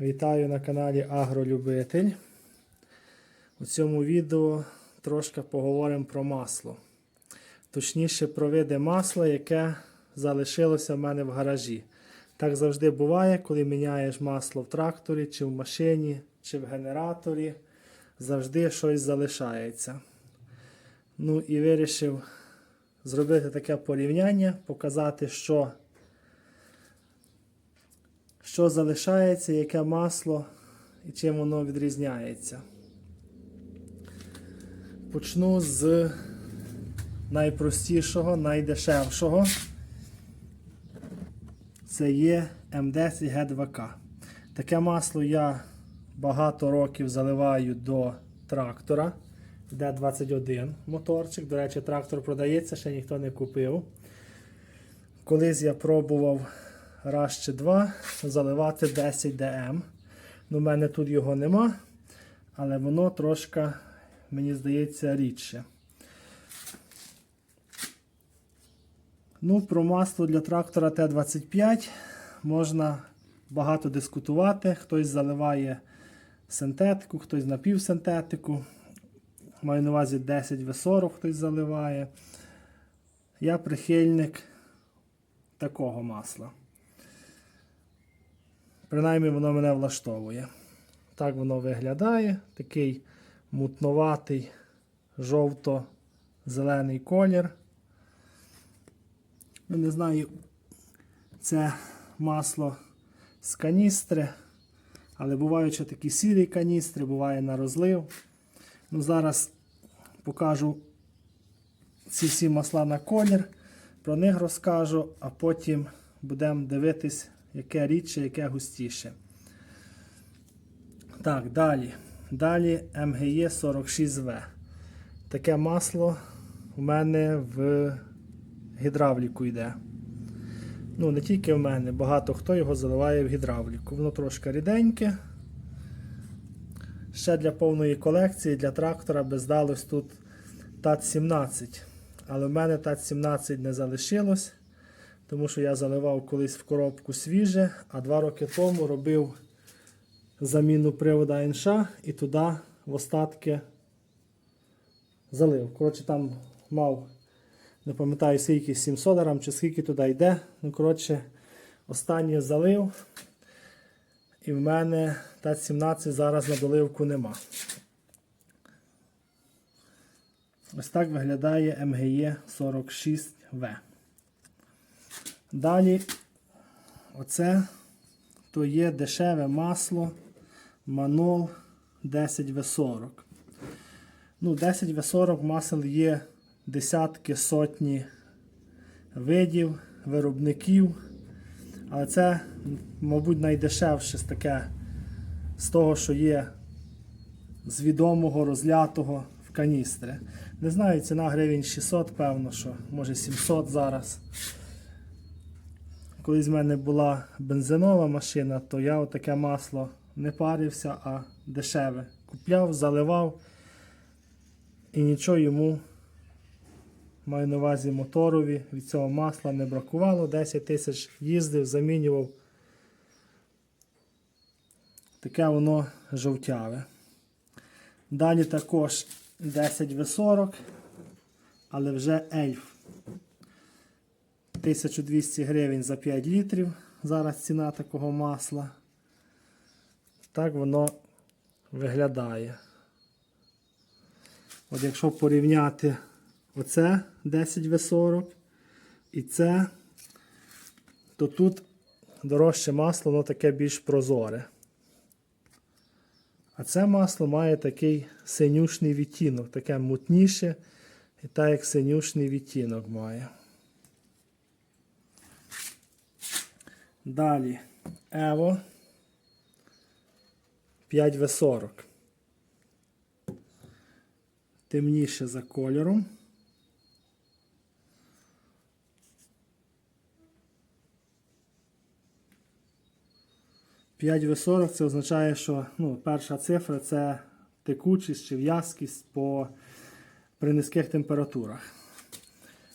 Вітаю на каналі Агролюбитель. У цьому відео трошки поговоримо про масло. Точніше, про види масла, яке залишилося в мене в гаражі. Так завжди буває, коли міняєш масло в тракторі, чи в машині, чи в генераторі. Завжди щось залишається. Ну і вирішив зробити таке порівняння, показати, що що залишається, яке масло і чим воно відрізняється. Почну з найпростішого, найдешевшого. Це є М10 Г2К. Таке масло я багато років заливаю до трактора. Д21 моторчик. До речі, трактор продається, ще ніхто не купив. Колись я пробував раз чи два заливати 10 ДМ. Ну, У мене тут його нема, але воно трошки, мені здається, рідше. Ну, Про масло для трактора Т-25 можна багато дискутувати. Хтось заливає синтетику, хтось напівсинтетику. Маю на увазі 10 В40 хтось заливає. Я прихильник такого масла. Принаймні воно мене влаштовує. Так воно виглядає. Такий мутноватий жовто-зелений колір. Ну, не знаю, це масло з каністри, але бувають ще такі сірі каністри, буває на розлив. Ну, Зараз покажу ці всі масла на колір, про них розкажу, а потім будемо дивитись, яке рідше, яке густіше. Так, далі. Далі МГЄ 46В. Таке масло у мене в гідравліку йде. Ну, не тільки в мене, багато хто його заливає в гідравліку. Воно трошки ріденьке. Ще для повної колекції для трактора би здалось тут ТАТ-17. Але в мене ТАТ-17 не залишилось, тому що я заливав колись в коробку свіже, а два роки тому робив заміну привода НШ і туди в остатки залив. Коротше, там мав, не пам'ятаю, скільки 700 грам чи скільки туди йде. Ну, коротше, останнє залив. І в мене ТАТ-17 зараз на доливку нема. Ось так виглядає МГЄ 46В. Далі, оце то є дешеве масло Манол 10В40. Ну, 10В40 масел є десятки сотні видів, виробників. Але це, мабуть, найдешевше з таке з того, що є з відомого розлятого в каністри. Не знаю, ціна гривень 600, певно, що може 700 зараз. Колись в мене була бензинова машина, то я отаке масло не парився, а дешеве. Купляв, заливав і нічого йому, маю на увазі моторові, від цього масла не бракувало. 10 тисяч їздив, замінював. Таке воно жовтяве. Далі також 10 В40, але вже ельф. 1200 гривень за 5 літрів. Зараз ціна такого масла. Так воно виглядає. От якщо порівняти оце 10 В40 і це, то тут дорожче масло, воно таке більш прозоре. А це масло має такий синюшний відтінок, таке мутніше, і так як синюшний відтінок має. Далі Evo 5В40. Темніше за кольором. П'ять В40 це означає, що ну, перша цифра це текучість чи в'язкість по, при низьких температурах.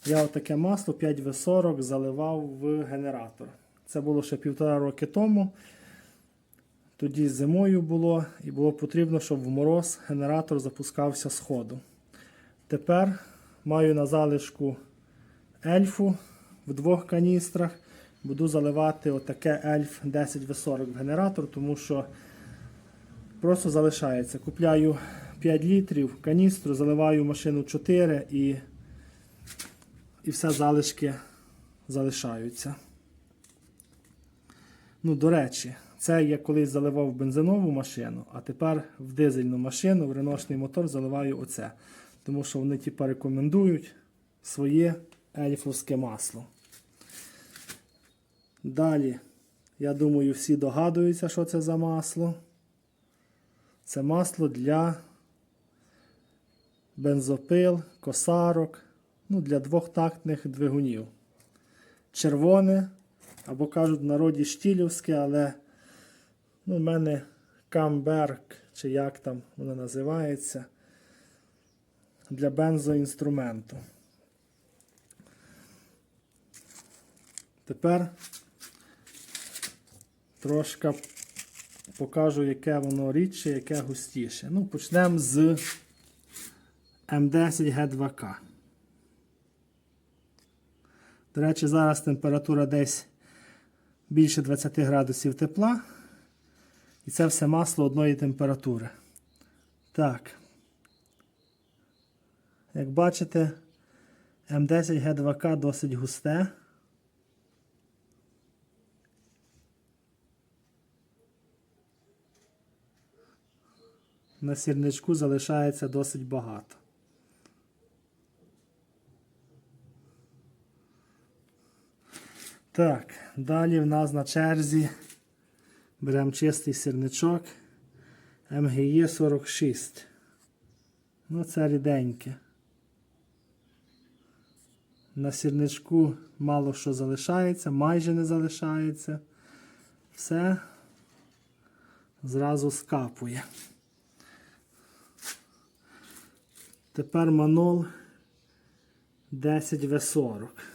Я отаке масло 5В40 заливав в генератор. Це було ще півтора роки тому. Тоді зимою було, і було потрібно, щоб в мороз генератор запускався з ходу. Тепер маю на залишку ельфу в двох каністрах. Буду заливати отаке ельф 10В40 в генератор, тому що просто залишається. Купляю 5 літрів каністру, заливаю машину 4 і, і все залишки залишаються. Ну, до речі, це я колись заливав в бензинову машину, а тепер в дизельну машину, в реношний мотор заливаю оце. Тому що вони типа рекомендують своє ельфовське масло. Далі, я думаю, всі догадуються, що це за масло. Це масло для бензопил, косарок, ну, для двохтактних двигунів. Червоне, або кажуть в народі штілівське, але ну, в мене Камберг, чи як там воно називається, для бензоінструменту. Тепер трошки покажу, яке воно рідше, яке густіше. Ну, почнемо з М10Г2К. До речі, зараз температура десь більше 20 градусів тепла. І це все масло одної температури. Так. Як бачите, М10Г2К досить густе. На сірничку залишається досить багато. Так, далі в нас на черзі беремо чистий сірничок МГЄ 46. Ну, це ріденьке. На сірничку мало що залишається, майже не залишається. Все зразу скапує. Тепер манол 10В40.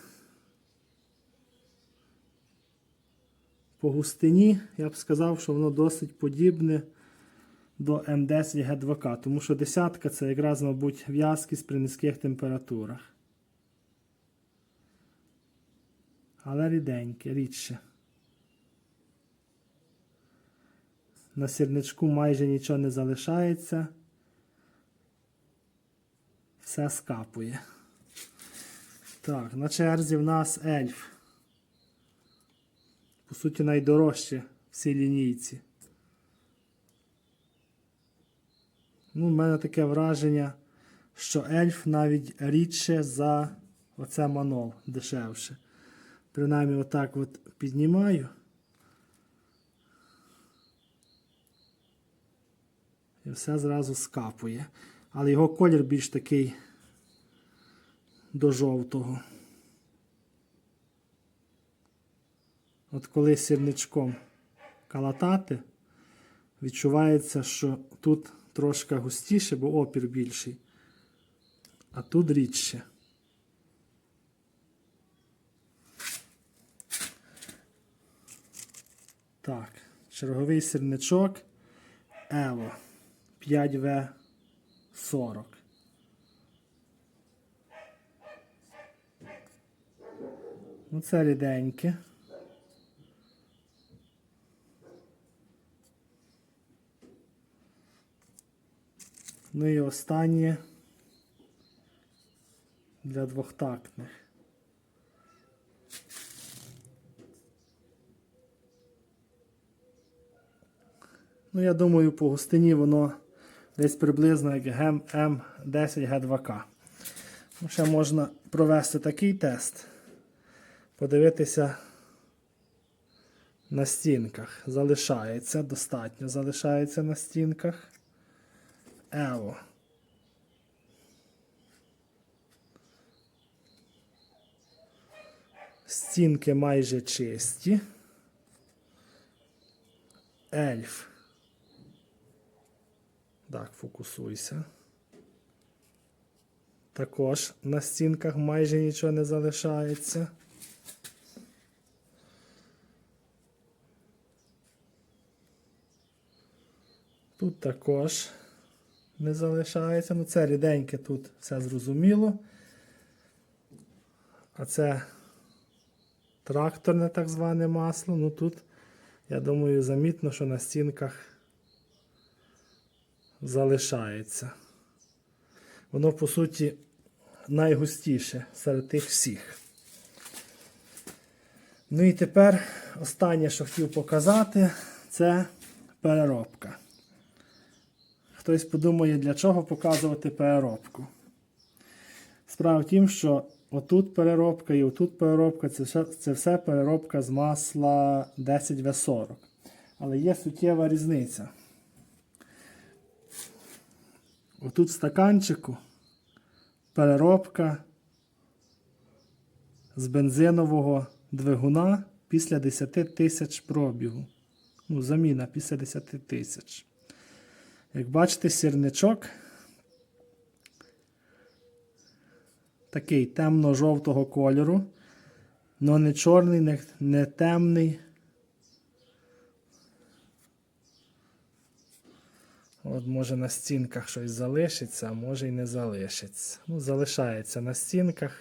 По густині я б сказав, що воно досить подібне до М10Г2К, тому що десятка це якраз, мабуть, в'язкість при низьких температурах. Але ріденьке, рідше. На сірничку майже нічого не залишається. Все скапує. Так, на черзі в нас ельф. По суті, найдорожче в цій лінійці. Ну, У мене таке враження, що ельф навіть рідше за оце манол дешевше. Принаймні, отак от піднімаю. І все зразу скапує. Але його колір більш такий до жовтого. От коли сірничком калатати, відчувається, що тут трошки густіше, бо опір більший, а тут рідше. Так, черговий сірничок Ево 5В40. Ну, це ріденьке. Ну і останнє для двохтактних. Ну, я думаю, по густині воно десь приблизно як гем М10Г2К. Ну, ще можна провести такий тест, подивитися на стінках. Залишається, достатньо залишається на стінках. Ево. Стінки майже чисті. Ельф. Так, фокусуйся. Також на стінках майже нічого не залишається. Тут також не залишається. Ну, це ріденьке тут все зрозуміло. А це тракторне так зване масло. Ну тут, я думаю, замітно, що на стінках залишається. Воно, по суті, найгустіше серед тих всіх. Ну і тепер останнє, що хотів показати, це переробка. Хтось подумає, для чого показувати переробку. Справа в тім, що отут переробка і отут переробка це все, це все переробка з масла 10В40. Але є суттєва різниця. Отут в стаканчику переробка з бензинового двигуна після 10 тисяч пробігу. Ну, заміна після 10 тисяч. Як бачите, сірничок такий темно-жовтого кольору, але не чорний, не, не темний. От може на стінках щось залишиться, а може і не залишиться. Ну, залишається на стінках.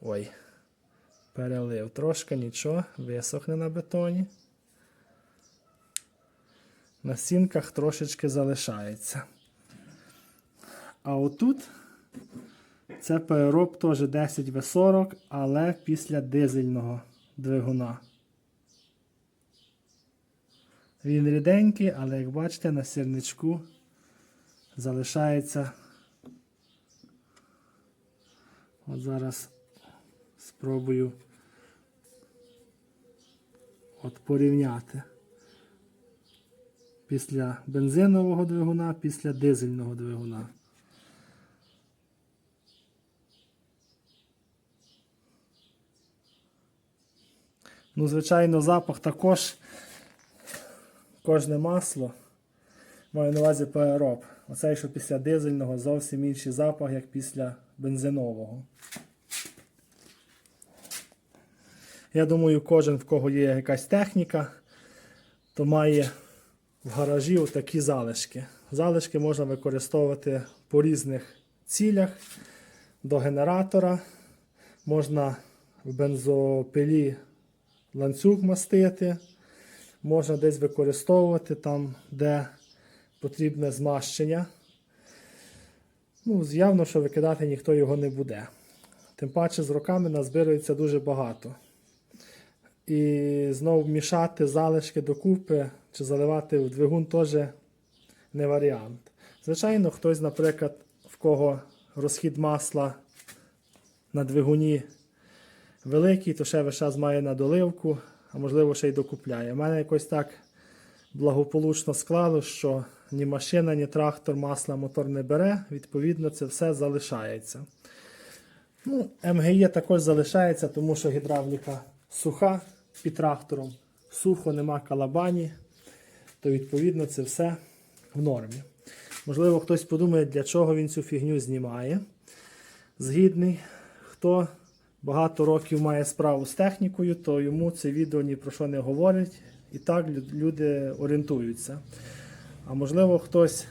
Ой, перелив трошки, нічого, висохне на бетоні. На стінках трошечки залишається. А отут це перероб теж 10В40, але після дизельного двигуна. Він ріденький, але як бачите, на сірничку залишається. От зараз спробую от порівняти після бензинового двигуна, після дизельного двигуна. Ну, звичайно, запах також кожне масло. Маю на увазі перероб. Оцей, що після дизельного зовсім інший запах, як після бензинового. Я думаю, кожен, в кого є якась техніка, то має в гаражі такі залишки. Залишки можна використовувати по різних цілях. До генератора. Можна в бензопилі ланцюг мастити. Можна десь використовувати там, де потрібне змащення. Ну, явно, що викидати ніхто його не буде. Тим паче з роками назбирується дуже багато. І знову мішати залишки докупи чи заливати в двигун теж не варіант. Звичайно, хтось, наприклад, в кого розхід масла на двигуні великий, то ще весь час має на доливку, а можливо ще й докупляє. У мене якось так благополучно склало, що ні машина, ні трактор масла мотор не бере, відповідно, це все залишається. Ну, МГЄ також залишається, тому що гідравліка суха під трактором, сухо, нема калабані, то відповідно це все в нормі. Можливо, хтось подумає, для чого він цю фігню знімає. Згідний, хто багато років має справу з технікою, то йому це відео ні про що не говорить. І так люди орієнтуються. А можливо, хтось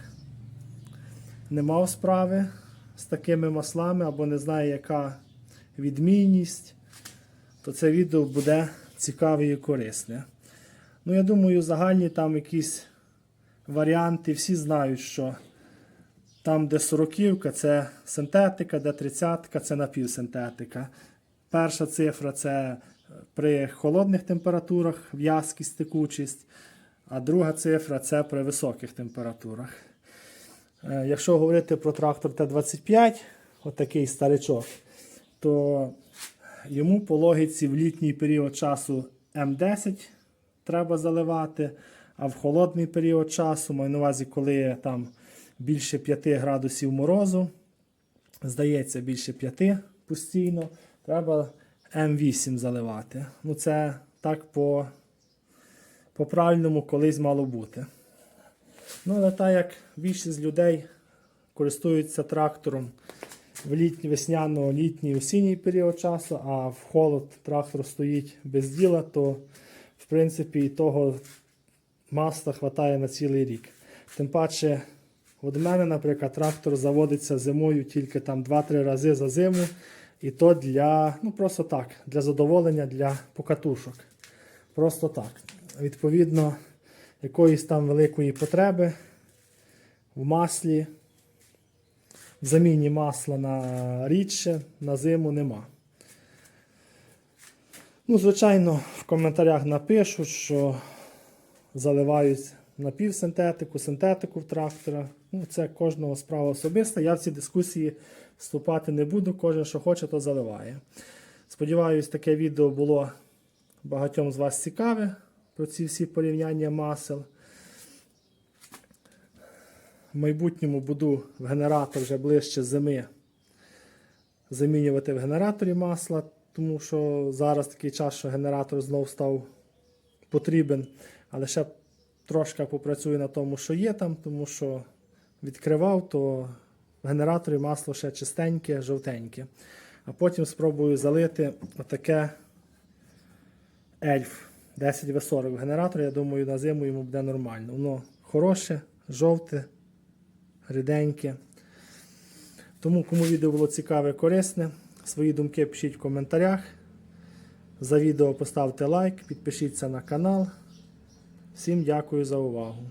не мав справи з такими маслами або не знає, яка відмінність, то це відео буде цікаве і корисне. Ну, я думаю, загальні там якісь варіанти, всі знають, що там, де сороківка, це синтетика, де тридцятка це напівсинтетика. Перша цифра це при холодних температурах в'язкість, текучість, а друга цифра це при високих температурах. Е, Якщо говорити про трактор Т-25, отакий старичок, то йому по логіці в літній період часу М10 треба заливати, а в холодний період часу, маю на увазі, коли там більше 5 градусів морозу, здається, більше 5 постійно, треба М8 заливати. Ну, це так по, по правильному колись мало бути. Ну, але так як більшість людей користуються трактором в літній, весняно, літній, осінній період часу, а в холод трактор стоїть без діла, то в принципі того масла вистачає на цілий рік. Тим паче, от в мене, наприклад, трактор заводиться зимою тільки там 2-3 рази за зиму. І то для, ну просто так, для задоволення, для покатушок. Просто так. Відповідно, якоїсь там великої потреби в маслі, в заміні масла на рідше, на зиму нема. Ну, звичайно, в коментарях напишуть, що заливають напівсинтетику, синтетику в трактора. Ну, це кожного справа особиста. Я в ці дискусії вступати не буду. Кожен, що хоче, то заливає. Сподіваюсь, таке відео було багатьом з вас цікаве про ці всі порівняння масел. В майбутньому буду в генератор вже ближче зими замінювати в генераторі масла, тому що зараз такий час, що генератор знов став потрібен, але ще трошки попрацюю на тому, що є там, тому що відкривав, то в генераторі масло ще чистеньке, жовтеньке. А потім спробую залити отаке ельф 10В40 в генератор. Я думаю, на зиму йому буде нормально. Воно хороше, жовте, ріденьке. Тому, кому відео було цікаве, і корисне, свої думки пишіть в коментарях. За відео поставте лайк, підпишіться на канал. Всім дякую за увагу.